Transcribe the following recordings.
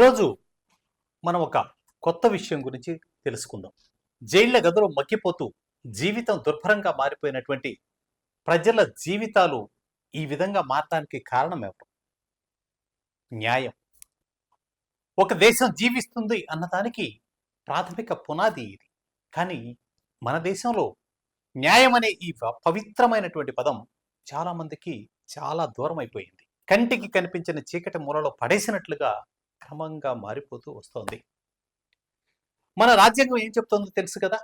ఈరోజు మనం ఒక కొత్త విషయం గురించి తెలుసుకుందాం. జైళ్ళ గదిలో మగ్గిపోతూ జీవితం దుర్భరంగా మారిపోయినటువంటి ప్రజల జీవితాలు ఈ విధంగా మారటానికి కారణం ఎవరు? న్యాయం. ఒక దేశం జీవిస్తుంది అన్నదానికి ప్రాథమిక పునాది ఇది. కానీ మన దేశంలో న్యాయం అనే ఈ పవిత్రమైనటువంటి పదం చాలా మందికి చాలా దూరం అయిపోయింది కంటికి కనిపించిన చీకటి మూలలో పడేసినట్లుగా క్రమంగా మారిపోతూ వస్తోంది. మన రాజ్యాంగం ఏం చెప్తోందో తెలుసు కదా?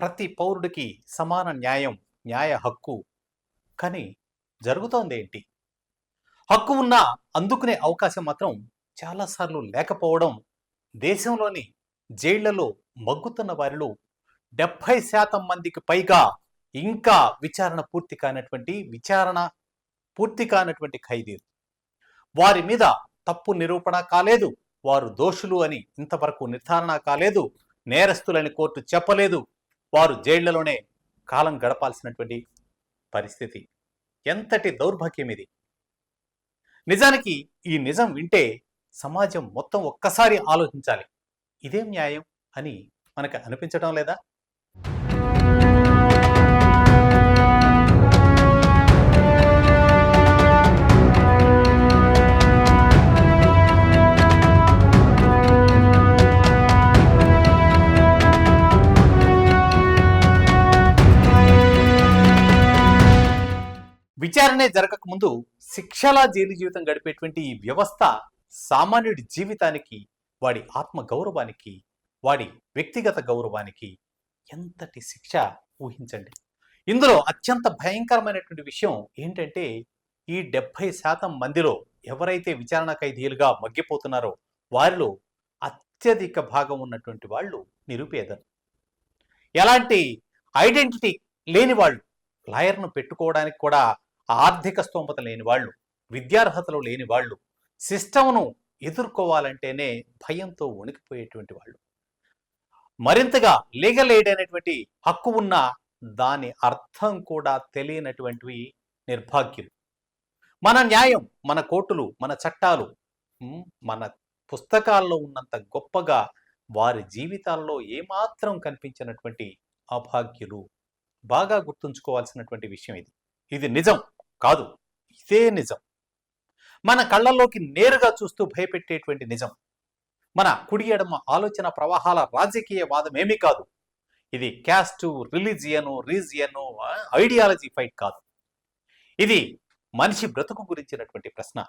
ప్రతి పౌరుడికి సమాన న్యాయం న్యాయ హక్కు. కానీ జరుగుతోంది ఏంటి? హక్కు ఉన్నా అందుకునే అవకాశం మాత్రం చాలాసార్లు లేకపోవడం దేశంలోని జైళ్ళలో మగ్గుతున్న వారిలో డెబ్భై శాతం మందికి పైగా ఇంకా విచారణ పూర్తి కానటువంటి విచారణ పూర్తి కానటువంటి ఖైదీలు. వారి మీద తప్పు నిరూపణ కాలేదు వారు దోషులు అని ఇంతవరకు నిర్ధారణ కాలేదు నేరస్తులని కోర్టు చెప్పలేదు వారు జైళ్ళలోనే కాలం గడపాల్సినటువంటి పరిస్థితి. ఎంతటి దౌర్భాగ్యం ఇది? నిజానికి ఈ నిజం వింటే సమాజం మొత్తం ఒక్కసారి ఆలోచించాలి. ఇదేం న్యాయం అని మనకు అనిపించడం లేదా? విచారణే జరగక ముందు శిక్షలా జైలు జీవితం గడిపేటువంటి ఈ వ్యవస్థ సామాన్యుడి జీవితానికి వాడి ఆత్మ గౌరవానికి వాడి వ్యక్తిగత గౌరవానికి ఎంతటి శిక్ష ఊహించండి. ఇందులో అత్యంత భయంకరమైనటువంటి విషయం ఏంటంటే ఈ డెబ్భై శాతం మందిలో ఎవరైతే విచారణ ఖైదీలుగా మగ్గిపోతున్నారో వారిలో అత్యధిక భాగం ఉన్నటువంటి వాళ్ళు నిరుపేదలు. ఎలాంటి ఐడెంటిటీ లేని వాళ్ళు లాయర్ను పెట్టుకోవడానికి కూడా ఆర్థిక స్తోమత లేని వాళ్ళు విద్యార్హతలు లేని వాళ్ళు సిస్టమ్ను ఎదుర్కోవాలంటేనే భయంతో వణికిపోయేటువంటి వాళ్ళు. మరింతగా లీగల్ ఎయిడ్ అనేటువంటి హక్కు ఉన్న దాని అర్థం కూడా తెలియనటువంటివి నిర్భాగ్యులు. మన న్యాయం మన కోర్టులు మన చట్టాలు మన పుస్తకాల్లో ఉన్నంత గొప్పగా వారి జీవితాల్లో ఏమాత్రం కనిపించినటువంటి అభాగ్యులు. బాగా గుర్తుంచుకోవాల్సినటువంటి విషయం ఇది. ఇది నిజం. కాదు ఇదే నిజం. మన కళ్ళల్లోకి నేరుగా చూస్తూ భయపెట్టేటువంటి నిజం. మన కుడి ఎడమ ఆలోచన ప్రవాహాల రాజకీయ వాదం ఏమీ కాదు. ఇది caste religion region ideology fight కాదు. ఇది మనిషి బ్రతుకు గురించినటువంటి ప్రశ్న.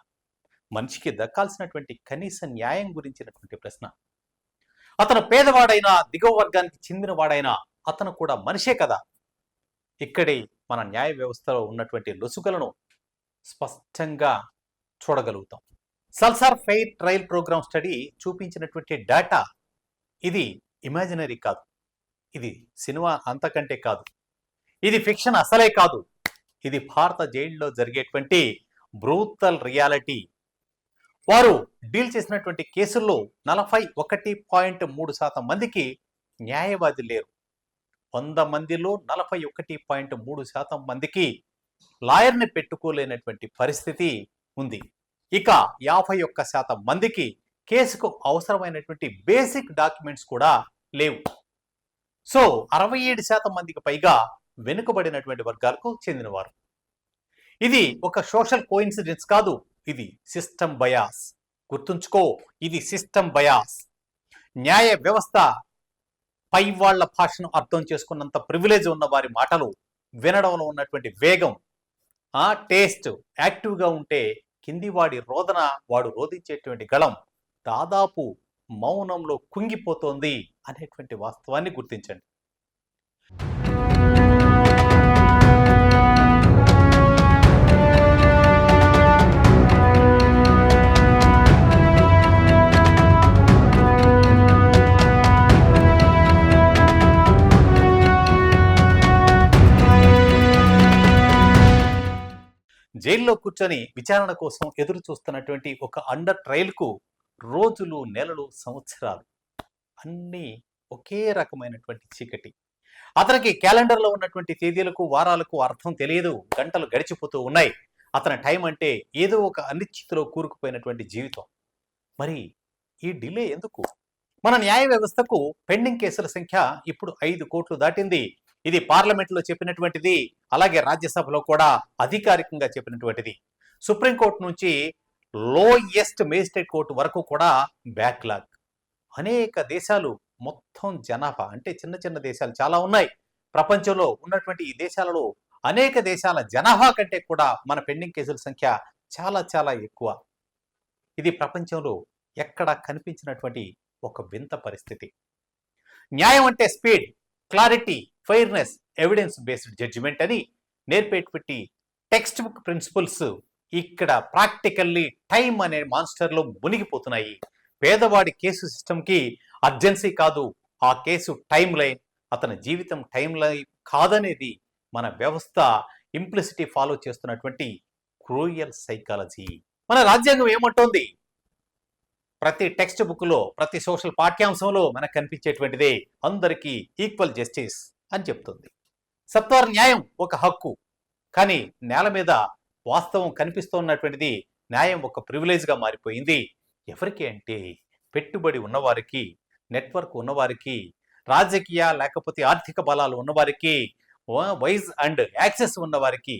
మనిషికి దక్కాల్సినటువంటి కనీస న్యాయం గురించినటువంటి ప్రశ్న. అతను పేదవాడైనా దిగువ వర్గానికి చెందినవాడైనా అతను కూడా మనిషే కదా. ఇక్కడి మన న్యాయ వ్యవస్థలో ఉన్నటువంటి లొసుకలను స్పష్టంగా చూడగలుగుతాం. సల్సార్ ఫెయిర్ ట్రయల్ ప్రోగ్రామ్ స్టడీ చూపించినటువంటి డేటా ఇది ఇమాజినరీ కాదు. ఇది సినిమా అంతకంటే కాదు. ఇది ఫిక్షన్ అసలే కాదు. ఇది భారత జైల్లో జరిగేటువంటి బ్రూతల్ రియాలిటీ. వారు డీల్ చేసినటువంటి కేసుల్లో నలభై ఒకటి పాయింట్ మూడు శాతం మందికి న్యాయవాది లేరు. వంద మందిలో నలభై ఒకటి పాయింట్ మూడు శాతం మందికి లాయర్ని పెట్టుకోలేనటువంటి పరిస్థితి ఉంది. ఇక యాభై ఒక్క శాతం మందికి కేసుకు అవసరమైనటువంటి బేసిక్ డాక్యుమెంట్స్ కూడా లేవు. సో అరవై ఏడు శాతం మందికి పైగా వెనుకబడినటువంటి వర్గాలకు చెందినవారు. ఇది ఒక సోషల్ కోఇన్సిడెన్స్ కాదు ఇది సిస్టమ్ బయాస్. గుర్తుంచుకో ఇది సిస్టమ్ బయాస్. న్యాయ వ్యవస్థ పై వాళ్ళ భాషను అర్థం చేసుకున్నంత ప్రివిలేజ్ ఉన్న వారి మాటలు వినడంలో ఉన్నటువంటి వేగం ఆ టేస్ట్ యాక్టివ్గా ఉంటే కింది వాడి రోదన వాడు రోధించేటువంటి గళం దాదాపు మౌనంలో కుంగిపోతోంది అనేటువంటి వాస్తవాన్ని గుర్తించండి. జైల్లో కూర్చొని విచారణ కోసం ఎదురు చూస్తున్నటువంటి ఒక అండర్ ట్రయల్కు రోజులు నెలలు సంవత్సరాలు అన్నీ ఒకే రకమైనటువంటి చీకటి. అతనికి క్యాలెండర్లో ఉన్నటువంటి తేదీలకు వారాలకు అర్థం తెలియదు. గంటలు గడిచిపోతూ ఉన్నాయి. అతని టైం అంటే ఏదో ఒక అనిశ్చితిలో కూరుకుపోయినటువంటి జీవితం. మరి ఈ డిలే ఎందుకు? మన న్యాయ వ్యవస్థకు పెండింగ్ కేసుల సంఖ్య ఇప్పుడు ఐదు కోట్లు దాటింది. ఇది పార్లమెంట్లో చెప్పినటువంటిది అలాగే రాజ్యసభలో కూడా అధికారికంగా చెప్పినటువంటిది. సుప్రీంకోర్టు నుంచి లోయెస్ట్ మేజిస్ట్రేట్ కోర్టు వరకు కూడా బ్యాక్లాగ్. అనేక దేశాలు మొత్తం జనాభా అంటే చిన్న చిన్న దేశాలు చాలా ఉన్నాయి. ప్రపంచంలో ఉన్నటువంటి ఈ దేశాలలో అనేక దేశాల జనాభా కంటే కూడా మన పెండింగ్ కేసుల సంఖ్య చాలా చాలా ఎక్కువ. ఇది ప్రపంచంలో ఎక్కడ కనిపించినటువంటి ఒక వింత పరిస్థితి. న్యాయం అంటే speed clarity fairness evidence based judgement అని నేర్పేటువంటి టెక్స్ట్ బుక్ ప్రిన్సిపల్స్ ఇక్కడ ప్రాక్టికల్లీ టైం అనే మాన్స్టర్లో మునిగిపోతున్నాయి. పేదవాడి కేసు సిస్టమ్కి అర్జెన్సీ కాదు. ఆ కేసు టైం లైన్ అతని జీవితం టైం లైన్ కాదనేది మన వ్యవస్థ ఇంప్లిసిటీ ఫాలో చేస్తున్నటువంటి క్రూయల్ సైకాలజీ మన రాజ్యాంగం ఏమంటోంది? ప్రతి టెక్స్ట్ బుక్లో ప్రతి సోషల్ పాఠ్యాంశంలో మనకు కనిపించేటువంటిదే అందరికీ ఈక్వల్ జస్టిస్ అని చెప్తుంది. సత్వర న్యాయం ఒక హక్కు. కానీ నేల మీద వాస్తవం కనిపిస్తున్నటువంటిది న్యాయం ఒక ప్రివిలేజ్గా మారిపోయింది. ఎవరికి అంటే పెట్టుబడి ఉన్నవారికి నెట్వర్క్ ఉన్నవారికి రాజకీయ లేకపోతే ఆర్థిక బలాలు ఉన్నవారికి వైజ్ అండ్ యాక్సెస్ ఉన్నవారికి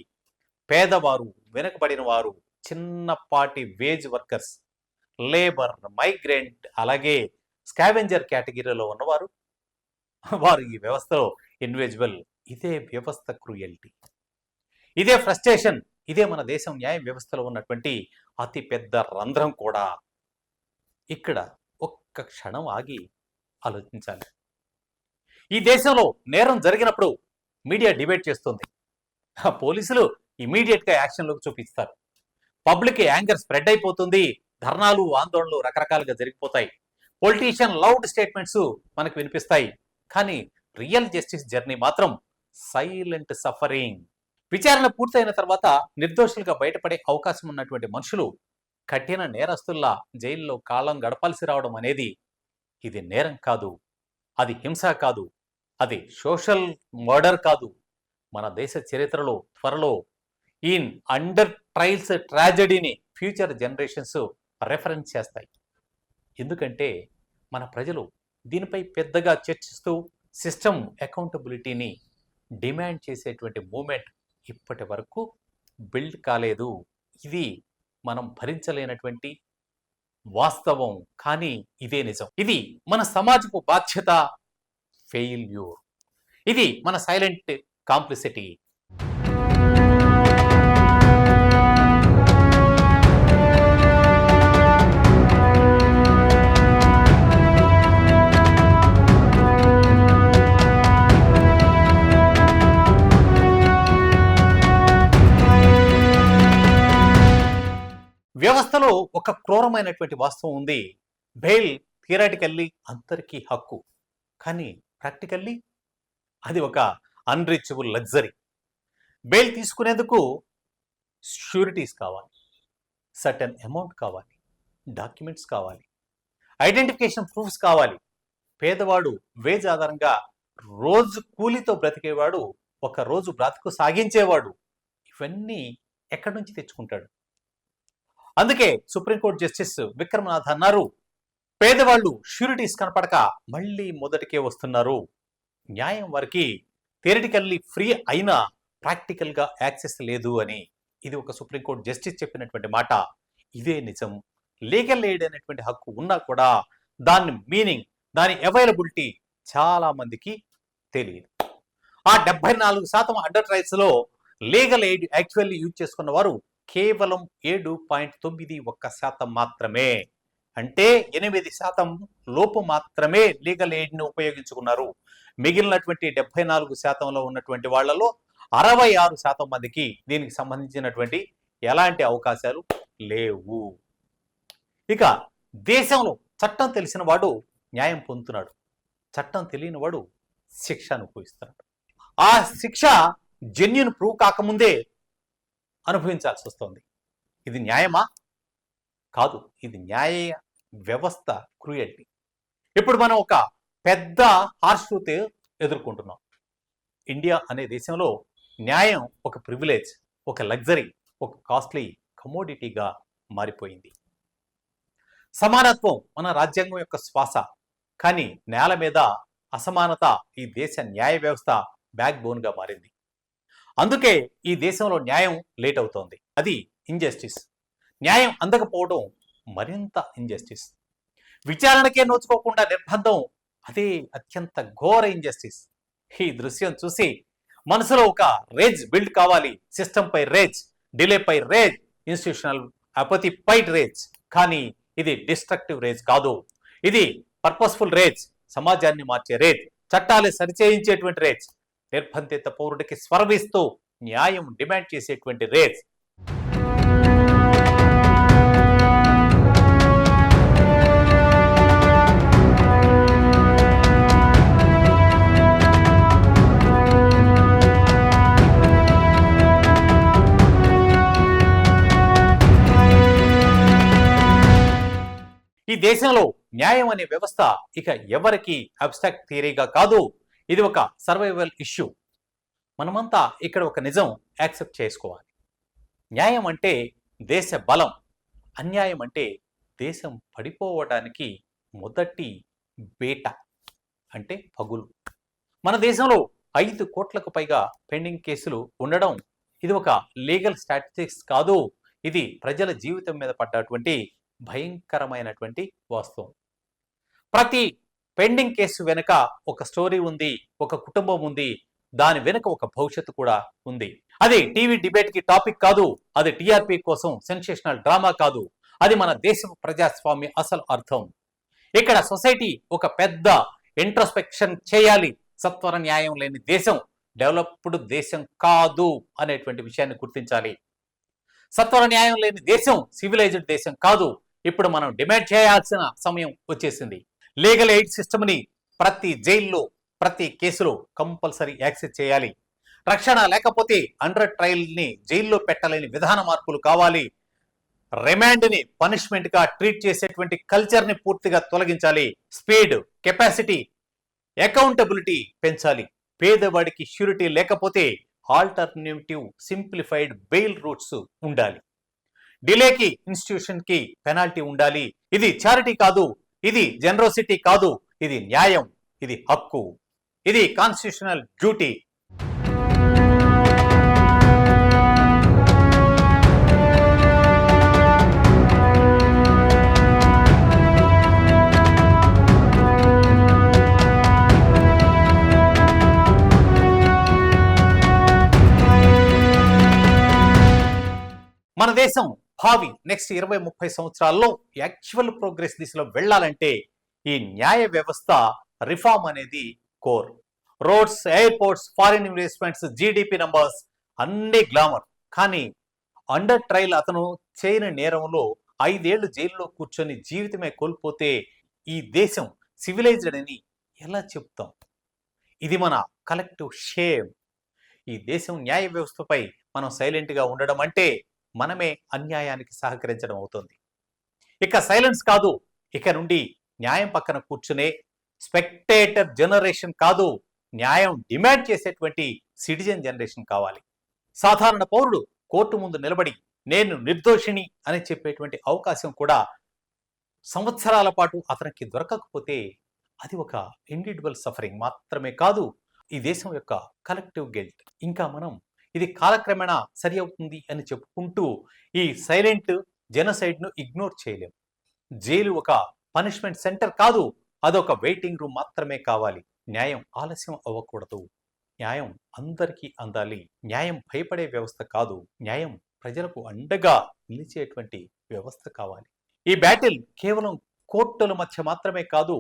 పేదవారు వెనుకబడిన వారు చిన్నపాటి వేజ్ వర్కర్స్ లేబర్ మైగ్రెంట్ అలాగే స్కావెంజర్ కేటగిరీలో ఉన్నవారు వారు ఈ వ్యవస్థలో ఇన్విజిబుల్. ఇదే వ్యవస్థ క్రూయల్టీ. ఇదే ఫ్రస్ట్రేషన్. ఇదే మన దేశం న్యాయ వ్యవస్థలో ఉన్నటువంటి అతి పెద్ద రంధ్రం కూడా. ఇక్కడ ఒక్క క్షణం ఆగి ఆలోచించాలి. ఈ దేశంలో నేరం జరిగినప్పుడు మీడియా డిబేట్ చేస్తుంది. పోలీసులు ఇమీడియట్గా యాక్షన్లోకి చూపిస్తారు. పబ్లిక్ యాంగర్ స్ప్రెడ్ అయిపోతుంది. ధర్నాలు ఆందోళనలు రకరకాలుగా జరిగిపోతాయి. పొలిటీషియన్ లౌడ్ స్టేట్మెంట్స్ మనకు వినిపిస్తాయి. కానీ రియల్ జస్టిస్ జర్నీ మాత్రం సైలెంట్ సఫరింగ్. విచారణ పూర్తయిన తర్వాత నిర్దోషులుగా బయటపడే అవకాశం ఉన్నటువంటి మనుషులు కఠిన నేరస్తుల్లా జైల్లో కాలం గడపాల్సి రావడం అనేది ఇది నేరం కాదు. అది హింస కాదు. అది సోషల్ మర్డర్ కాదు. మన దేశ చరిత్రలో త్వరలో ఇన్ అండర్ ట్రయల్స్ ట్రాజడీని ఫ్యూచర్ జనరేషన్స్ రెఫరెన్స్ చేస్తాయి. ఎందుకంటే మన ప్రజలు దీనిపై పెద్దగా చర్చిస్తూ సిస్టమ్ అకౌంటబిలిటీని డిమాండ్ చేసేటువంటి మూమెంట్ ఇప్పటి వరకు బిల్డ్ కాలేదు. ఇది మనం భరించలేనటువంటి వాస్తవం. కానీ ఇదే నిజం. ఇది మన సమాజపు బాధ్యత. ఫెయిల్యూర్. ఇది మన సైలెంట్ కాంప్లిసిటీ వ్యవస్థలో ఒక క్రూరమైనటువంటి వాస్తవం ఉంది. బెయిల్ థియరాటికల్లీ అందరికీ హక్కు. కానీ ప్రాక్టికల్లీ అది ఒక అన్రీచబుల్ లగ్జరీ. బెయిల్ తీసుకునేందుకు ష్యూరిటీస్ కావాలి. సర్టన్ అమౌంట్ కావాలి. డాక్యుమెంట్స్ కావాలి. ఐడెంటిఫికేషన్ ప్రూఫ్స్ కావాలి. పేదవాడు వేజ్ ఆధారంగా రోజు కూలీతో బ్రతికేవాడు ఒక రోజు బ్రతుకు సాగించేవాడు ఇవన్నీ ఎక్కడి నుంచి తెచ్చుకుంటాడు? అందుకే సుప్రీంకోర్టు జస్టిస్ విక్రమనాథ్ అన్నారు పేదవాళ్ళు షూరిటీస్ కనపడక మళ్ళీ మొదటికే వస్తున్నారు. న్యాయం వారికి థియరిటికల్లీ ఫ్రీ అయినా ప్రాక్టికల్గా యాక్సెస్ లేదు అని ఇది ఒక సుప్రీంకోర్టు జస్టిస్ చెప్పినటువంటి మాట. ఇదే నిజం. లీగల్ ఎయిడ్ అనేటువంటి హక్కు ఉన్నా కూడా దాని మీనింగ్ దాని అవైలబిలిటీ చాలా మందికి తెలియదు. ఆ డెబ్బై నాలుగు శాతం అండర్ ట్రైడ్స్లో లీగల్ ఎయిడ్ యాక్చువల్లీ యూజ్ చేసుకున్న వారు కేవలం ఏడు పాయింట్ తొమ్మిది ఒక్క శాతం మాత్రమే. అంటే ఎనిమిది శాతం లోపు మాత్రమే లీగల్ ఎయిడ్ని ఉపయోగించుకున్నారు. మిగిలినటువంటి డెబ్బై నాలుగు శాతంలో ఉన్నటువంటి వాళ్ళలో అరవై ఆరు శాతం మందికి దీనికి సంబంధించినటువంటి ఎలాంటి అవకాశాలు లేవు. ఇక దేశంలో చట్టం తెలిసిన వాడు న్యాయం పొందుతున్నాడు. చట్టం తెలియని వాడు శిక్ష అనుభవిస్తున్నాడు. ఆ శిక్ష జెన్యున్ ప్రూవ్ కాకముందే అనుభవించాల్సి వస్తుంది ఇది న్యాయమా? కాదు. ఇది న్యాయ వ్యవస్థ క్రూయల్టీ ఇప్పుడు మనం ఒక పెద్ద హార్ష్ ట్రూత్ ఎదుర్కొంటున్నాం. ఇండియా అనే దేశంలో న్యాయం ఒక ప్రివిలేజ్ ఒక లగ్జరీ ఒక కాస్ట్లీ కమోడిటీగా మారిపోయింది. సమానత్వం మన రాజ్యాంగం యొక్క శ్వాస. కానీ నేల మీద అసమానత ఈ దేశ న్యాయ వ్యవస్థ బ్యాక్ బోన్గా మారింది. అందుకే ఈ దేశంలో న్యాయం లేట్ అవుతోంది. అది ఇంజస్టిస్ న్యాయం అందకపోవడం మరింత ఇంజస్టిస్ విచారణకే నోచుకోకుండా నిర్బంధం అదే అత్యంత ఘోర ఇంజస్టిస్ ఈ దృశ్యం చూసి మనసులో ఒక రేజ్ బిల్డ్ కావాలి. సిస్టమ్ పై రేజ్ డిలే పై రేజ్ ఇన్స్టిట్యూషనల్ అపతి పై రేజ్ కానీ ఇది డిస్ట్రక్టివ్ రేజ్ కాదు. ఇది పర్పస్ఫుల్ రేజ్ సమాజాన్ని మార్చే రేజ్ చట్టాలు సరిచేయించేటువంటి రేజ్ నిర్బంధిత పౌరుడికి స్వరమిస్తూ న్యాయం డిమాండ్ చేసేటువంటి రేస్. ఈ దేశంలో న్యాయం అనే వ్యవస్థ ఇక ఎవరికి అబ్స్ట్రాక్ట్ థియరీగా కాదు. ఇది ఒక సర్వైవల్ ఇష్యూ మనమంతా ఇక్కడ ఒక నిజం యాక్సెప్ట్ చేసుకోవాలి. న్యాయం అంటే దేశ బలం. అన్యాయం అంటే దేశం పడిపోవడానికి మొదటి బేట అంటే పగులు. మన దేశంలో ఐదు కోట్లకు పైగా పెండింగ్ కేసులు ఉండడం ఇది ఒక లీగల్ స్టాటిస్టిక్స్ కాదు. ఇది ప్రజల జీవితం మీద పడ్డటువంటి భయంకరమైనటువంటి వాస్తవం. ప్రతి పెండింగ్ కేసు వెనుక ఒక స్టోరీ ఉంది ఒక కుటుంబం ఉంది దాని వెనుక ఒక భవిష్యత్తు కూడా ఉంది. అది టీవీ డిబేట్కి టాపిక్ కాదు అది టీఆర్పీ కోసం సెన్సేషనల్ డ్రామా కాదు అది మన దేశ ప్రజాస్వామ్య అసలు అర్థం. ఇక్కడ సొసైటీ ఒక పెద్ద ఇంట్రోస్పెక్షన్ చేయాలి సత్వర న్యాయం లేని దేశం డెవలప్డ్ దేశం కాదు అనేటువంటి విషయాన్ని గుర్తించాలి. సత్వర న్యాయం లేని దేశం సివిలైజ్డ్ దేశం కాదు ఇప్పుడు మనం డిమాండ్ చేయాల్సిన సమయం వచ్చేసింది. లీగల్ ఎయిడ్ సిస్టమ్ని ప్రతి జైల్లో ప్రతి కేసులో కంపల్సరీ యాక్సెస్ చేయాలి. రక్షణ లేకపోతే అండర్ ట్రయల్ని జైల్లో పెట్టలేని విధాన మార్పులు కావాలి. రిమాండ్ని పనిష్మెంట్గా ట్రీట్ చేసేటువంటి కల్చర్ని పూర్తిగా తొలగించాలి. స్పీడ్ కెపాసిటీ అకౌంటబిలిటీ పెంచాలి. పేదవాడికి ష్యూరిటీ లేకపోతే ఆల్టర్నేటివ్ సింప్లిఫైడ్ బెయిల్ రూట్స్ ఉండాలి. డిలేకి ఇన్స్టిట్యూషన్కి పెనాల్టీ ఉండాలి. ఇది చారిటీ కాదు ఇది జనరోసిటీ కాదు ఇది న్యాయం ఇది హక్కు ఇది కాన్స్టిట్యూషనల్ డ్యూటీ మన దేశం భావి నెక్స్ట్ ఇరవై ముప్పై సంవత్సరాల్లో యాక్చువల్ ప్రోగ్రెస్ దిశలో వెళ్ళాలంటే ఈ న్యాయ వ్యవస్థ రిఫార్మ్ అనేది core. Roads airports foreign investments GDP numbers అన్నీ గ్లామర్. కానీ అండర్ ట్రయల్ అతను చేయని నేరంలో ఐదేళ్ళు జైల్లో కూర్చొని జీవితమే కోల్పోతే ఈ దేశం సివిలైజ్డ్ అని ఎలా చెప్తాం? ఇది మన కలెక్టివ్ షేమ్ ఈ దేశం న్యాయ వ్యవస్థపై మనం సైలెంట్గా ఉండడం అంటే మనమే అన్యాయానికి సహకరించడం అవుతుంది. ఇక సైలెన్స్ కాదు. ఇక నుండి న్యాయం పక్కన కూర్చునే స్పెక్టేటర్ జనరేషన్ కాదు. న్యాయం డిమాండ్ చేసేటువంటి సిటిజన్ జనరేషన్ కావాలి. సాధారణ పౌరుడు కోర్టు ముందు నిలబడి నేను నిర్దోషిణి అని చెప్పేటువంటి అవకాశం కూడా సంవత్సరాల పాటు అతనికి దొరకకపోతే అది ఒక ఇండివిజువల్ సఫరింగ్ మాత్రమే కాదు. ఈ దేశం యొక్క కలెక్టివ్ గిల్ట్. ఇంకా మనం ఇది కాలక్రమేణా సరి అవుతుంది అని చెప్పుకుంటూ ఈ సైలెంట్ జెనసైడ్ను ఇగ్నోర్ చేయలేం జైలు ఒక పనిష్మెంట్ సెంటర్ కాదు అదొక వెయిటింగ్ రూమ్ మాత్రమే కావాలి. న్యాయం ఆలస్యం అవ్వకూడదు. న్యాయం అందరికీ అందాలి. న్యాయం భయపడే వ్యవస్థ కాదు న్యాయం ప్రజలకు అండగా నిలిచేటువంటి వ్యవస్థ కావాలి. ఈ బ్యాటిల్ కేవలం కోర్టుల మధ్య మాత్రమే కాదు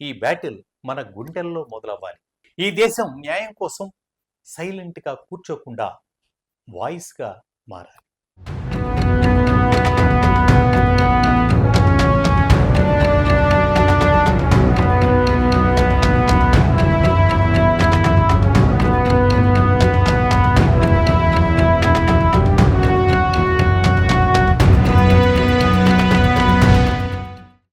ఈ బ్యాటిల్ మన గుండెల్లో మొదలవ్వాలి. ఈ దేశం న్యాయం కోసం సైలెంట్గా కూర్చోకుండా వాయిస్గా మారాలి.